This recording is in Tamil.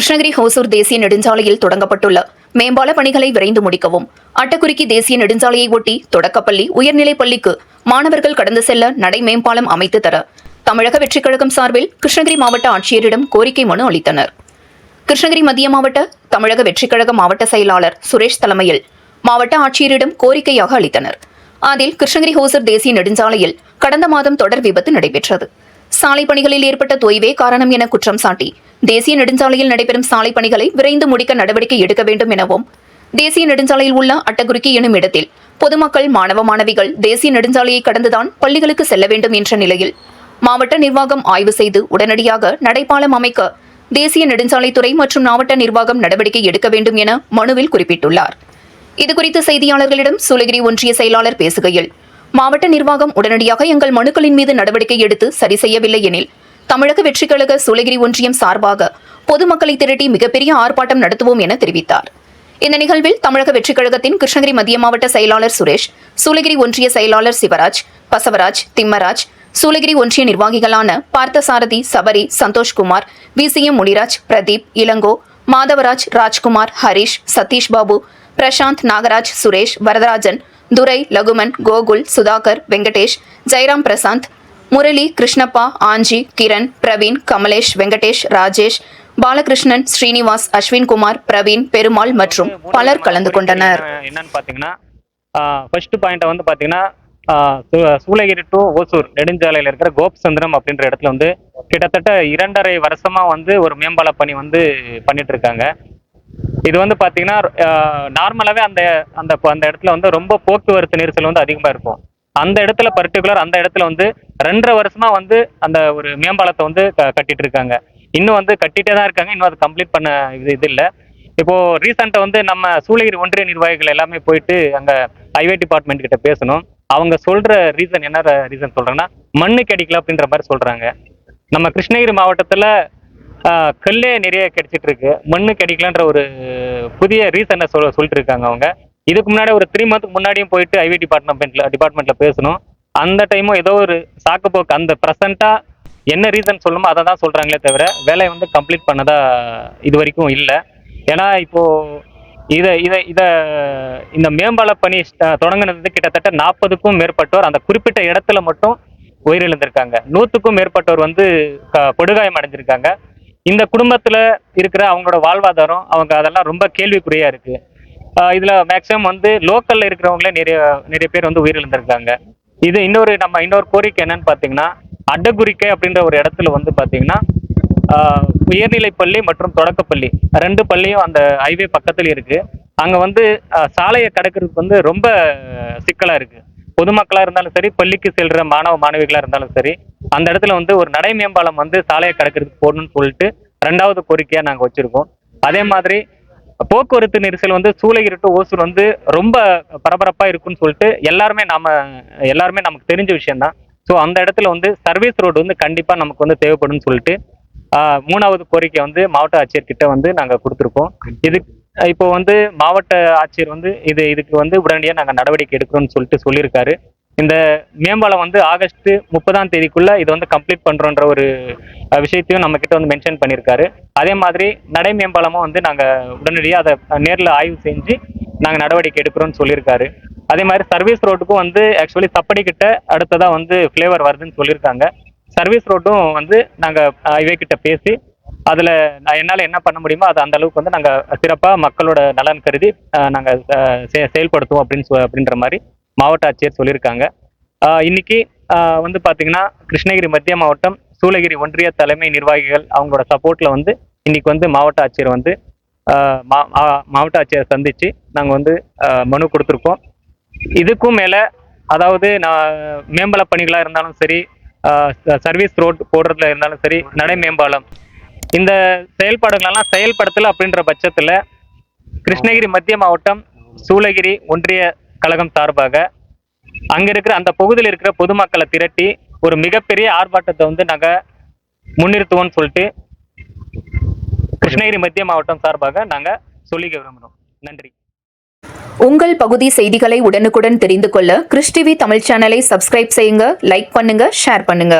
கிருஷ்ணகிரி ஹோசூர் தேசிய நெடுஞ்சாலையில் தொடங்கப்பட்டுள்ள மேம்பால பணிகளை விரைந்து முடிக்கவும். அட்டக்குறிக்கி தேசிய நெடுஞ்சாலையை ஒட்டி தொடக்கப்பள்ளி உயர்நிலைப் பள்ளிக்கு மாணவர்கள் கடந்து செல்ல நடை மேம்பாலம் அமைத்து தர தமிழக வெற்றிக் கழகம் சார்பில் கிருஷ்ணகிரி மாவட்ட ஆட்சியரிடம் கோரிக்கை மனு அளித்தனர். கிருஷ்ணகிரி மத்திய மாவட்ட தமிழக வெற்றிக் கழக மாவட்ட செயலாளர் சுரேஷ் தலைமையில் மாவட்ட ஆட்சியரிடம் கோரிக்கையாக அளித்தனர். அதில் கிருஷ்ணகிரி ஹோசூர் தேசிய நெடுஞ்சாலையில் கடந்த மாதம் தொடர் விபத்து நடைபெற்றது. சாலை பணிகளில் ஏற்பட்ட தொய்வே காரணம் என குற்றம் சாட்டி தேசிய நெடுஞ்சாலையில் நடைபெறும் சாலை பணிகளை விரைந்து முடிக்க நடவடிக்கை எடுக்க வேண்டும் எனவும் தேசிய நெடுஞ்சாலையில் உள்ள அட்டகுருக்கி எனும் இடத்தில் பொதுமக்கள் மாணவ மாணவிகள் தேசிய நெடுஞ்சாலையை கடந்துதான் பள்ளிகளுக்கு செல்ல வேண்டும் என்ற நிலையில் மாவட்ட நிர்வாகம் ஆய்வு செய்து உடனடியாக நடைபாலம் அமைக்க தேசிய நெடுஞ்சாலைத்துறை மற்றும் மாவட்ட நிர்வாகம் நடவடிக்கை எடுக்க வேண்டும் என மனுவில் குறிப்பிட்டுள்ளார். இதுகுறித்து செய்தியாளர்களிடம் சூளகிரி ஒன்றிய செயலாளர் பேசுகையில் மாவட்ட நிர்வாகம் உடனடியாக எங்கள் மனுக்களின் மீது நடவடிக்கை எடுத்து சரி செய்யவில்லை எனில் தமிழக வெற்றிக் கழக சூளகிரி ஒன்றியம் சார்பாக பொதுமக்களை திரட்டி மிகப்பெரிய ஆர்ப்பாட்டம் நடத்துவோம் என தெரிவித்தார். இந்த நிகழ்வில் தமிழக வெற்றிக் கழகத்தின் கிருஷ்ணகிரி மத்திய மாவட்ட செயலாளர் சுரேஷ் சூளகிரி ஒன்றிய செயலாளர் சிவராஜ் பசவராஜ் திம்மராஜ் சூளகிரி ஒன்றிய நிர்வாகிகளான பார்த்தசாரதி சபரி சந்தோஷ்குமார் விசிஎம் முனிராஜ் பிரதீப் இளங்கோ மாதவராஜ் ராஜ்குமார் ஹரிஷ் சதீஷ் பாபு பிரசாந்த் நாகராஜ் சுரேஷ் வரதராஜன் துரை லகுமன் கோகுல் சுதாகர் வெங்கடேஷ் ஜெயராம் பிரசாந்த் முரளி கிருஷ்ணப்பா ஆஞ்சி கிரண் பிரவீன் கமலேஷ் வெங்கடேஷ் ராஜேஷ் பாலகிருஷ்ணன் ஸ்ரீனிவாஸ் அஸ்வின்குமார் பிரவீன் பெருமாள் மற்றும் பலர் கலந்து கொண்டனர். என்ன- என்னன்னு பாத்தீங்கன்னா ஃபர்ஸ்ட் பாயிண்ட் வந்து பாத்தீங்கன்னா சூளகிரி டு ஓசூர் நெடுஞ்சாலையில இருக்கிற கோப்சந்திரம் அப்படின்ற இடத்துல வந்து கிட்டத்தட்ட இரண்டரை வருஷமா வந்து ஒரு மேம்பால பணி வந்து பண்ணிட்டு இருக்காங்க இது வந்து பாத்தீங்கன்னா நார்மலாவே அந்த அந்த அந்த இடத்துல வந்து ரொம்ப போக்குவரத்து நெரிசல் வந்து அதிகமா இருக்கும். அந்த இடத்துல பர்டிகுலர் அந்த இடத்துல வந்து ரெண்டரை வருஷமா வந்து அந்த ஒரு மேம்பாலத்தை வந்து க- கட்டிட்டு இருக்காங்க இன்னும் வந்து கட்டிட்டே தான் இருக்காங்க. இன்னும் அது கம்ப்ளீட் பண்ண இது இது இல்லை. இப்போ ரீசெண்டாக வந்து நம்ம சூளகிரி ஒன்றிய நிர்வாகிகள் எல்லாமே போயிட்டு அங்கே ஹைவே டிபார்ட்மெண்ட் கிட்ட பேசணும். அவங்க சொல்ற ரீசன் என்ன ரீசன் சொல்றாங்கன்னா மண்ணு கிடைக்கல அப்படின்ற மாதிரி சொல்றாங்க. நம்ம கிருஷ்ணகிரி மாவட்டத்தில் கல்லே நிறைய கிடைச்சிட்டு இருக்கு மண்ணு கிடைக்கலன்ற ஒரு புதிய ரீசனை சொல் சொல்லிட்டு இருக்காங்க அவங்க. இதுக்கு முன்னாடி ஒரு த்ரீ மந்த்துக்கு முன்னாடியும் போயிட்டு ஐவி டிபார்ட்மெண்ட்ல டிபார்ட்மெண்ட்ல பேசணும். அந்த டைமும் ஏதோ ஒரு சாக்குப்போக்கு அந்த ப்ரெசண்டா என்ன ரீசன் சொல்லுமோ அதை தான் சொல்றாங்களே தவிர வேலையை வந்து கம்ப்ளீட் பண்ணதா இது வரைக்கும் இல்லை. ஏன்னா இப்போ இதை இதை இதை இந்த மேம்பால பணி தொடங்கினது கிட்டத்தட்ட நாற்பதுக்கும் மேற்பட்டோர் அந்த குறிப்பிட்ட இடத்துல மட்டும் உயிரிழந்திருக்காங்க. நூற்றுக்கும் மேற்பட்டோர் வந்து க- படுகாயம் அடைஞ்சிருக்காங்க. இந்த குடும்பத்தில் இருக்கிற அவங்களோட வாழ்வாதாரம் அவங்க அதெல்லாம் ரொம்ப கேள்விக்குறியாக இருக்குது இதுல மேக்சிமம் வந்து லோக்கல்ல இருக்கிறவங்களே நிறைய நிறைய பேர் வந்து உயிரிழந்திருக்காங்க. இது இன்னொரு நம்ம இன்னொரு கோரிக்கை என்னன்னு பாத்தீங்கன்னா அட்டகுரிக்கை அப்படின்ற ஒரு இடத்துல வந்து பாத்தீங்கன்னா உயர்நிலை பள்ளி மற்றும் தொடக்கப்பள்ளி ரெண்டு பள்ளியும் அந்த ஹைவே பக்கத்துல இருக்கு. அங்க வந்து சாலையை கடக்கிறதுக்கு வந்து ரொம்ப சிக்கலா இருக்கு. பொதுமக்களா இருந்தாலும் சரி பள்ளிக்கு செல்ற மாணவ மாணவிகளா இருந்தாலும் சரி அந்த இடத்துல வந்து ஒரு நடை மேம்பாலம் வந்து சாலையை கடக்கிறதுக்கு போடணும்னு சொல்லிட்டு ரெண்டாவது கோரிக்கையா நாங்க வச்சிருக்கோம். அதே மாதிரி போக்குவரத்து நெரிசல் வந்து சூளகிரி டு ஓசூர் வந்து ரொம்ப பரபரப்பா இருக்குன்னு சொல்லிட்டு எல்லாருமே நாம எல்லாருமே நமக்கு தெரிஞ்ச விஷயம்தான். ஸோ அந்த இடத்துல வந்து சர்வீஸ் ரோடு வந்து கண்டிப்பா நமக்கு வந்து தேவைப்படும்னு சொல்லிட்டு மூணாவது கோரிக்கை வந்து மாவட்ட ஆட்சியர் கிட்ட வந்து நாங்க கொடுத்துருக்கோம். இது இப்போ வந்து மாவட்ட ஆட்சியர் வந்து இது இதுக்கு வந்து உடனடியாக நாங்கள் நடவடிக்கை எடுக்கிறோம்னு சொல்லிட்டு சொல்லியிருக்காரு. இந்த மேம்பாலம் வந்து ஆகஸ்ட் முப்பதாம் தேதிக்குள்ள இதை வந்து கம்ப்ளீட் பண்றோன்ற ஒரு விஷயத்தையும் நம்ம கிட்ட வந்து மென்ஷன் பண்ணியிருக்காரு அதே மாதிரி நடை மேம்பாலமும் வந்து நாங்க உடனடியாக அதை நேரில் ஆய்வு செஞ்சு நாங்க நடவடிக்கை எடுக்கிறோம்னு சொல்லியிருக்காரு அதே மாதிரி சர்வீஸ் ரோட்டுக்கும் வந்து ஆக்சுவலி சப்படி கிட்ட அடுத்ததா வந்து ஃப்ளேவர் வருதுன்னு சொல்லியிருக்காங்க சர்வீஸ் ரோட்டும் வந்து நாங்க ஹைவே கிட்ட பேசி அதுல நான் என்னால என்ன பண்ண முடியுமோ அது அந்த அளவுக்கு வந்து நாங்க சிறப்பா மக்களோட நலன் கருதி நாங்கள் நாங்க செயல்படுத்துவோம் அப்படின்னு சொ- அப்படின்ற மாதிரி மாவட்ட ஆட்சியர் சொல்லியிருக்காங்க. இன்னைக்கு வந்து பாத்தீங்கன்னா கிருஷ்ணகிரி மத்திய மாவட்டம் சூளகிரி ஒன்றிய தலைமை நிர்வாகிகள் அவங்களோட சப்போர்ட்ல வந்து இன்னைக்கு வந்து மாவட்ட ஆட்சியர் வந்து மா- மா- மாவட்ட ஆட்சியரை சந்திச்சு நாங்கள் வந்து மனு கொடுத்துருக்கோம். இதுக்கும் மேல அதாவது நான் மேம்பல பணிகளாக இருந்தாலும் சரி சர்வீஸ் ரோட் போடுறதுல இருந்தாலும் சரி நடை மேம்பாலம். இந்த செயல்பாடுகளெல்லாம் செயல்படுத்தல அப்படின்ற பட்சத்தில் கிருஷ்ணகிரி மத்திய மாவட்டம் சூளகிரி ஒன்றிய கழகம் சார்பாக அங்க இருக்கிற அந்த பகுதியில் இருக்கிற பொதுமக்களை திரட்டி ஒரு மிகப்பெரிய ஆர்ப்பாட்டத்தை வந்து நாங்க முன்னிறுத்துவோம்னு சொல்லிட்டு கிருஷ்ணகிரி மத்திய மாவட்டம் சார்பாக நாங்க சொல்லிக்க விரும்புகிறோம் நன்றி. உங்கள் பகுதி செய்திகளை உடனுக்குடன் தெரிந்து கொள்ள கிறிஸ்டிவி தமிழ் சேனலை சப்ஸ்கிரைப் செய்யுங்க லைக் பண்ணுங்க ஷேர் பண்ணுங்க.